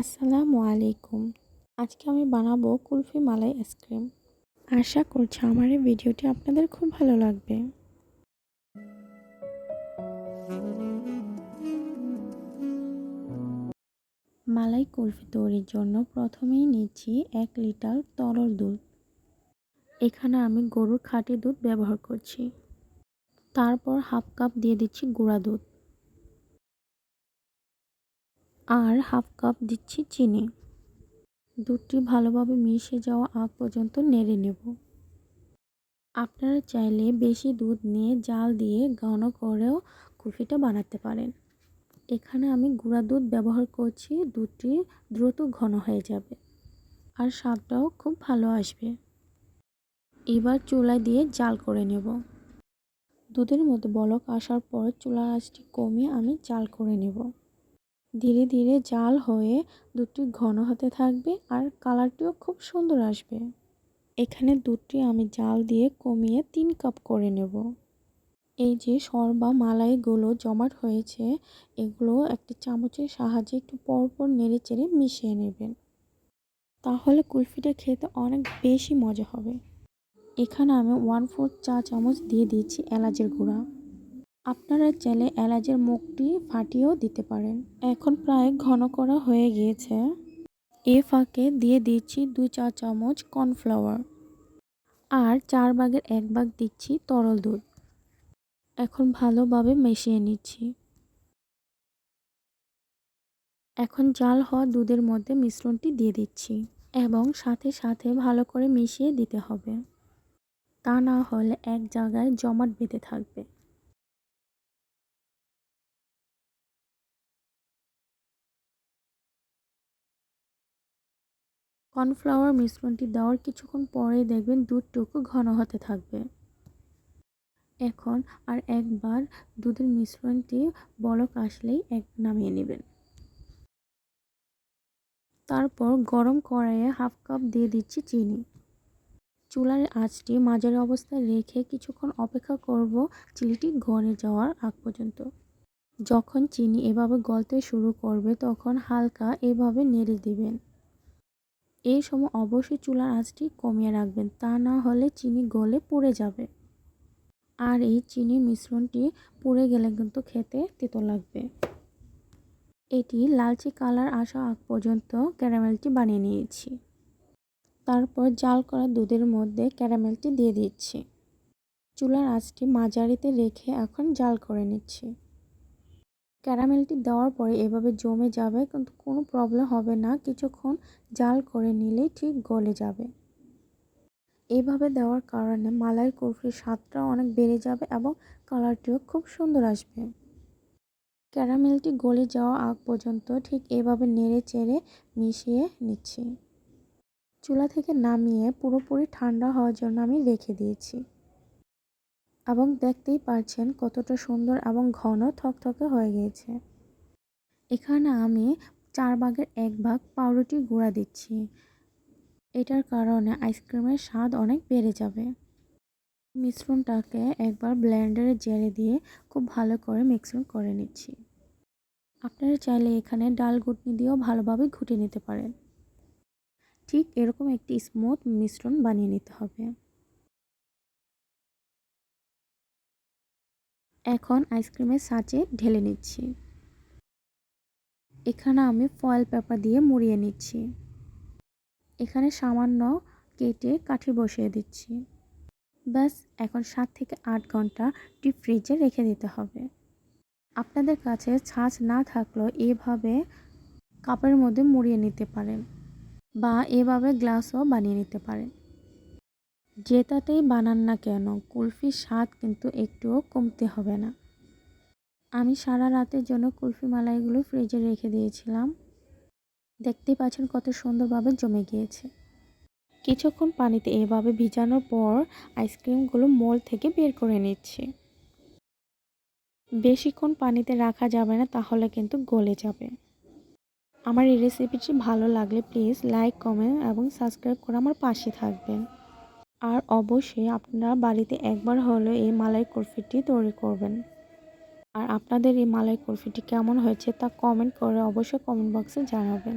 আসসালামু আলাইকুম। আজকে আমি বানাবো কুলফি মালাই আইসক্রিম আশা করছি আমার এই ভিডিওটি আপনাদের খুব ভালো লাগবে। মালাই কুলফি তৈরির জন্য প্রথমেই নিচ্ছি এক লিটার তরল দুধ। এখানে আমি গরুর খাঁটি দুধ ব্যবহার করছি। তারপর হাফ কাপ দিয়ে দিচ্ছি গুঁড়া দুধ। আর হাফ কাপ দিচ্ছি চিনি। দুধটি ভালোভাবে মিশে যাওয়া আগ পর্যন্ত নেড়ে নেব। আপনারা চাইলে বেশি দুধ নিয়ে জাল দিয়ে ঘন করেও কুলফিটা বানাতে পারেন। এখানে আমি গুঁড়া দুধ ব্যবহার করছি, দুধটি দ্রুত ঘন হয়ে যাবে আর স্বাদটাও খুব ভালো আসবে। এবার চুলা দিয়ে জাল করে নেব। দুধের মধ্যে বলক আসার পর চুলার আঁচটি কমিয়ে আমি জাল করে নেব। ধীরে ধীরে জাল হয়ে দুধটি ঘন হতে থাকবে আর কালারটিও খুব সুন্দর আসবে। এখানে দুধটি আমি জাল দিয়ে কমিয়ে তিন কাপ করে নেব। এই যে সরবা মালাইগুলো জমাট হয়েছে, এগুলো একটি চামচের সাহায্যে একটু পরপর নেড়ে চেড়ে মিশিয়ে নেবেন। তাহলে কুলফিটা খেতে অনেক বেশি মজা হবে। এখানে আমি ওয়ান ফোর্থ চা চামচ দিয়ে দিয়েছি এলাচের গুঁড়া। আপনারা চাইলে এলাচের মুখটি ফাটিয়েও দিতে পারেন। এখন প্রায় ঘন করা হয়ে গিয়েছে। এ ফাঁকে দিয়ে দিচ্ছি দুই চা চামচ কর্নফ্লাওয়ার আর চার ভাগের এক ভাগ দিচ্ছি তরল দুধ। এখন ভালোভাবে মিশিয়ে নিচ্ছি। এখন জাল হওয়া দুধের মধ্যে মিশ্রণটি দিয়ে দিচ্ছি এবং সাথে সাথে ভালো করে মিশিয়ে দিতে হবে। তা না হলে এক জায়গায় জমাট বেঁধে থাকবে। কর্নফ্লাওয়ার মিশ্রণটি দেওয়ার কিছুক্ষণ পরেই দেখবেন দুধটুকু ঘন হতে থাকবে। এখন আর একবার দুধের মিশ্রণটি বলক আসলেই এক নামিয়ে নেবেন। তারপর গরম কড়াইয়ে হাফ কাপ দিয়ে দিচ্ছি চিনি। চুলার আঁচটি মাঝারি অবস্থায় রেখে কিছুক্ষণ অপেক্ষা করব চিনিটি গলে যাওয়ার আগ পর্যন্ত। যখন চিনি এভাবে গলতে শুরু করবে, তখন হালকা এভাবে নেড়ে দিবেন। এই সময় অবশ্যই চুলার আঁচটি কমিয়ে রাখবেন, তা না হলে চিনি গলে পুড়ে যাবে। আর এই চিনি মিশ্রণটি পুড়ে গেলে কিন্তু খেতে তেতো লাগবে। এটি লালচে কালার আসা আগ পর্যন্ত ক্যারামেলটি বানিয়ে নিয়েছি। তারপর জাল করা দুধের মধ্যে ক্যারামেলটি দিয়ে দিচ্ছি। চুলার আঁচটি মাঝারিতে রেখে এখন জাল করে নিচ্ছি। ক্যারামেলটি দেওয়ার পরে এভাবে জমে যাবে, কিন্তু কোনো প্রবলেম হবে না। কিছুক্ষণ জাল করে নিলেই ঠিক গলে যাবে। এইভাবে দেওয়ার কারণে মালাই কুলফির স্বাদটাও অনেক বেড়ে যাবে এবং কালারটিও খুব সুন্দর আসবে। ক্যারামেলটি গলে যাওয়া আগ পর্যন্ত ঠিক এভাবে নেড়ে চেড়ে মিশিয়ে নিচ্ছি। চুলা থেকে নামিয়ে পুরোপুরি ঠান্ডা হওয়ার জন্য আমি রেখে দিয়েছি। এবং দেখতেই পারছেন কতটা সুন্দর এবং ঘন থকথকে হয়ে গিয়েছে। এখানে আমি চার ভাগের এক ভাগ পাউরুটি গুঁড়া দিচ্ছি। এটার কারণে আইসক্রিমের স্বাদ অনেক বেড়ে যাবে। মিশ্রণটাকে একবার ব্লেন্ডারে জেলে দিয়ে খুব ভালো করে মিক্সন করে নিচ্ছি। আপনারা চাইলে এখানে ডাল ঘুটনি দিয়েও ভালোভাবে ঘুটে নিতে পারেন। ঠিক এরকম একটি স্মুথ মিশ্রণ বানিয়ে নিতে হবে। এখন আইসক্রিমের সাঁচে ঢেলে নিচ্ছি। এখানে আমি ফয়েল পেপার দিয়ে মুড়িয়ে নিচ্ছি। এখানে সামান্য কেটে কাঠি বসিয়ে দিচ্ছি। ব্যাস, এখন সাত থেকে আট ঘণ্টা ডিপ ফ্রিজে রেখে দিতে হবে। আপনাদের কাছে ছাঁচ না থাকলেও এভাবে কাপের মধ্যে মুড়িয়ে নিতে পারেন বা এভাবে গ্লাসও বানিয়ে নিতে পারেন। যেটাতেই বানান না কেন, কুলফির স্বাদ কিন্তু একটুও কমতে হবে না। আমি সারা রাতের জন্য কুলফি মালাইগুলো ফ্রিজে রেখে দিয়েছিলাম। দেখতেই পাচ্ছেন কত সুন্দরভাবে জমে গিয়েছে। কিছুক্ষণ পানিতে এভাবে ভিজানোর পর আইসক্রিমগুলো মোল থেকে বের করে নিচ্ছি। বেশিক্ষণ পানিতে রাখা যাবে না, তাহলে কিন্তু গলে যাবে। আমার এই রেসিপিটি ভালো লাগলে প্লিজ লাইক কমেন্ট এবং সাবস্ক্রাইব করে আমার পাশে থাকবেন। আর অবশ্যই আপনারা বাড়িতে একবার হলেও এই মালাই কুলফিটি তৈরি করবেন। আর আপনাদের এই মালাই কুলফিটি কেমন হয়েছে তা কমেন্ট করে অবশ্যই কমেন্ট বক্সে জানাবেন।